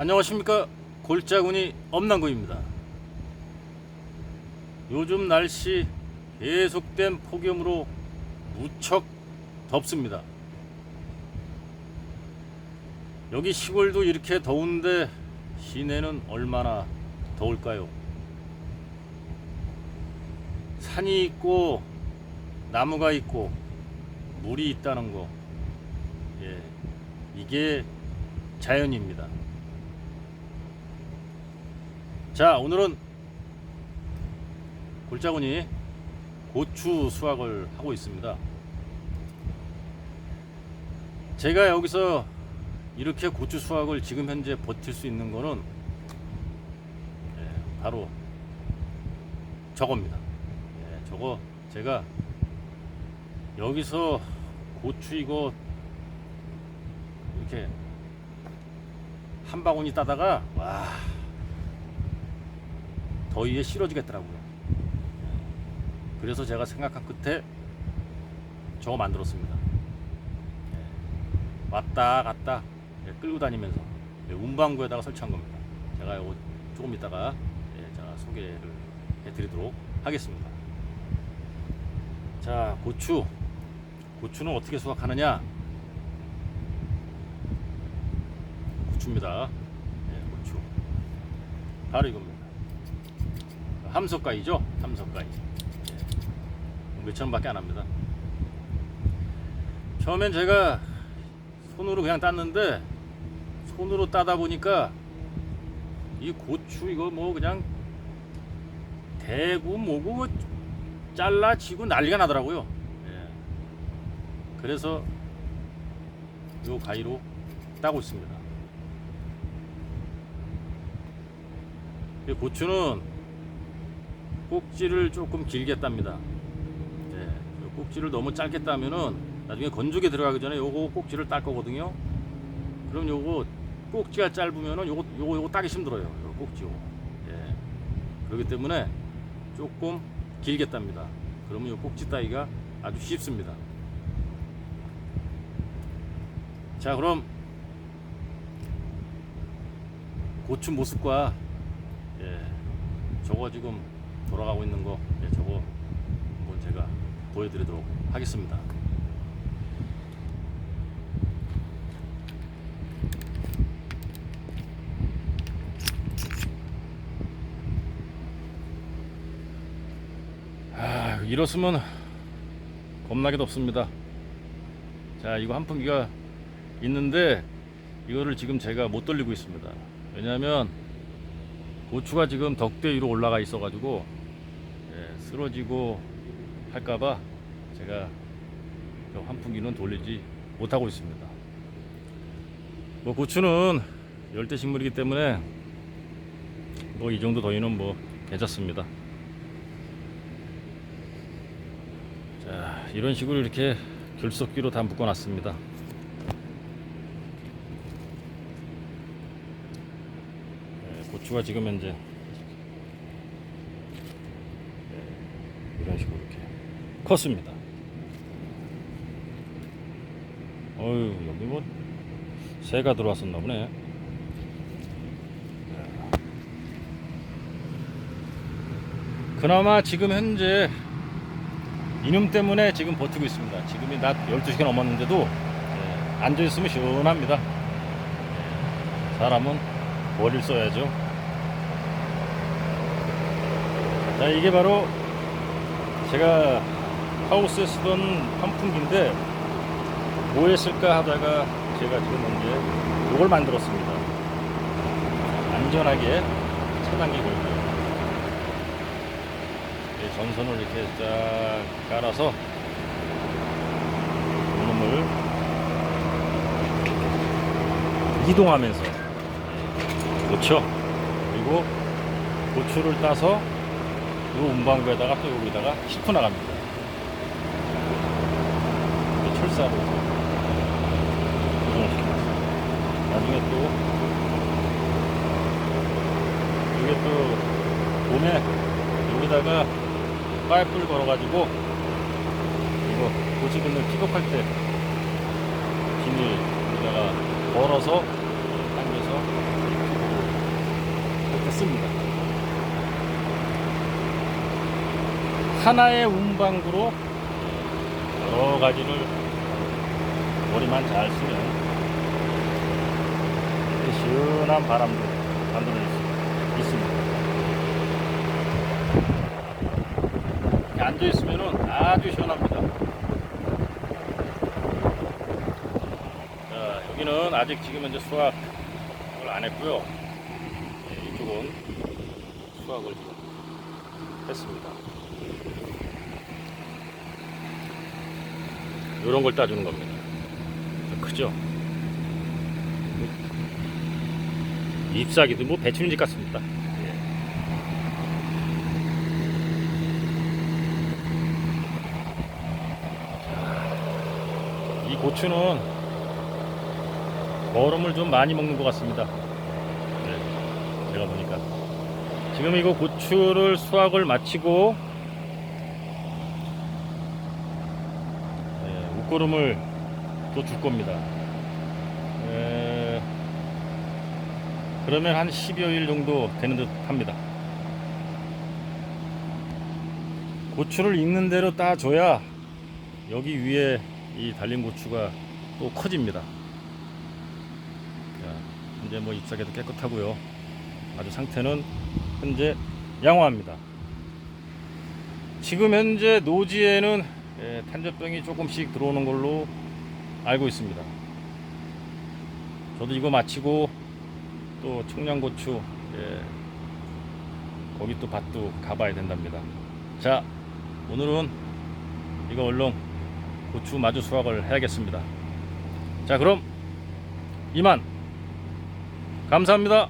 안녕하십니까? 골짜구니 엄남구입니다. 요즘 날씨 계속된 폭염으로 무척 덥습니다. 여기 시골도 이렇게 더운데 시내는 얼마나 더울까요? 산이 있고 나무가 있고 물이 있다는 거. 예, 이게 자연입니다. 자, 오늘은 골짜구니 고추 수확을 하고 있습니다. 제가 여기서 이렇게 고추 수확을 지금 현재 버틸 수 있는 거는 예, 바로 저겁니다. 예, 저거 제가 여기서 고추 이거 이렇게 한 바구니 따다가 와 더위에 싫어지겠더라고요. 그래서 제가 생각한 끝에 저거 만들었습니다. 예. 왔다 갔다 예, 끌고 다니면서 예, 운반구에다가 설치한 겁니다. 제가 이거 조금 예, 제가 소개를 해드리도록 하겠습니다. 자 고추 고추는 어떻게 수확하느냐? 고추입니다. 예, 고추. 바로 이겁니다. 함석가이죠? 함석가이. 예. 몇천 원밖에 안 합니다. 처음엔 제가 손으로 그냥 땄는데 손으로 따다 보니까 이 고추 이거 뭐 그냥 대구 뭐 잘라지고 난리가 나더라고요. 예. 그래서 요 가위로 따고 있습니다. 이 고추는 꼭지를 조금 길게 땁니다. 예, 요 꼭지를 너무 짧게 따면은 나중에 건조기 들어가기 전에 요거 꼭지를 딸 거거든요. 그럼 요거 꼭지가 짧으면은 요거 요거 요거 따기 힘들어요. 요 꼭지 요거. 예. 그렇기 때문에 조금 길게 땁니다. 그러면 요 꼭지 따기가 아주 쉽습니다. 자, 그럼 고추 모습과 예, 저거 지금 돌아가고 있는 거, 예, 저거 한번 제가 보여드리도록 하겠습니다. 아, 이렇으면 겁나게 덥습니다. 자, 이거 한 풍기가 있는데 이거를 지금 제가 못 돌리고 있습니다. 왜냐하면 고추가 지금 덕대 위로 올라가 있어가지고 예, 쓰러지고 할까봐 제가 저 환풍기는 돌리지 못하고 있습니다. 뭐 고추는 열대 식물이기 때문에 뭐 이 정도 더위는 뭐 괜찮습니다. 자 이런 식으로 이렇게 결석기로 다 묶어놨습니다. 네, 고추가 지금 현재 네, 이런 식으로 이렇게 컸습니다. 어유 여기 뭐 새가 들어왔었나 보네. 그나마 지금 현재 이놈 때문에 지금 버티고 있습니다. 지금이 낮 12시가 넘었는데도 예, 앉아있으면 시원합니다. 예, 사람은 머리를 써야죠. 자, 이게 바로 제가 하우스에 쓰던 환풍기인데 뭐 했을까 하다가 제가 지금 현재 이걸 만들었습니다. 안전하게 차단기 걸고요. 이 전선을 이렇게 쫙 깔아서 이놈을 이동하면서 고쳐 그리고 고추를 따서 이 운반구에다가 또 여기다가 싣고 나갑니다. 이 철사로 고정을 시켜놨어요. 나중에 또 이게 또 봄에 여기다가 파이프를 걸어가지고 이거 고지근을 픽업할 때 비닐 여기다가 걸어서 당겨서 있습니다. 하나의 운방구로 여러 가지를 머리만 잘 쓰면 시원한 바람도 만들어낼 수 있습니다. 이렇게 앉아 있으면 아주 시원합니다. 자, 여기는 아직 지금 현재 수확을 안 했고요. 예, 이쪽은 수확을 했습니다. 이런 걸 따주는 겁니다. 크죠? 잎사귀도 뭐 배추잎 같습니다. 예. 자, 이 고추는 얼음을 좀 많이 먹는 것 같습니다. 네, 제가 보니까 지금 이거 고추를 수확을 마치고 네, 웃고름을 또 줄 겁니다. 에, 그러면 한 10여일 정도 되는 듯 합니다. 고추를 익는 대로 따줘야 여기 위에 이 달린 고추가 또 커집니다. 자, 현재 뭐 잎사귀도 깨끗하고요. 아주 상태는 현재 양호합니다. 지금 현재 노지에는 예, 탄저병이 조금씩 들어오는 걸로 알고 있습니다. 저도 이거 마치고 또 청양고추 예, 거기 또 밭도 가봐야 된답니다. 자 오늘은 이거 얼른 고추 마주 수확을 해야겠습니다. 자 그럼 이만 감사합니다.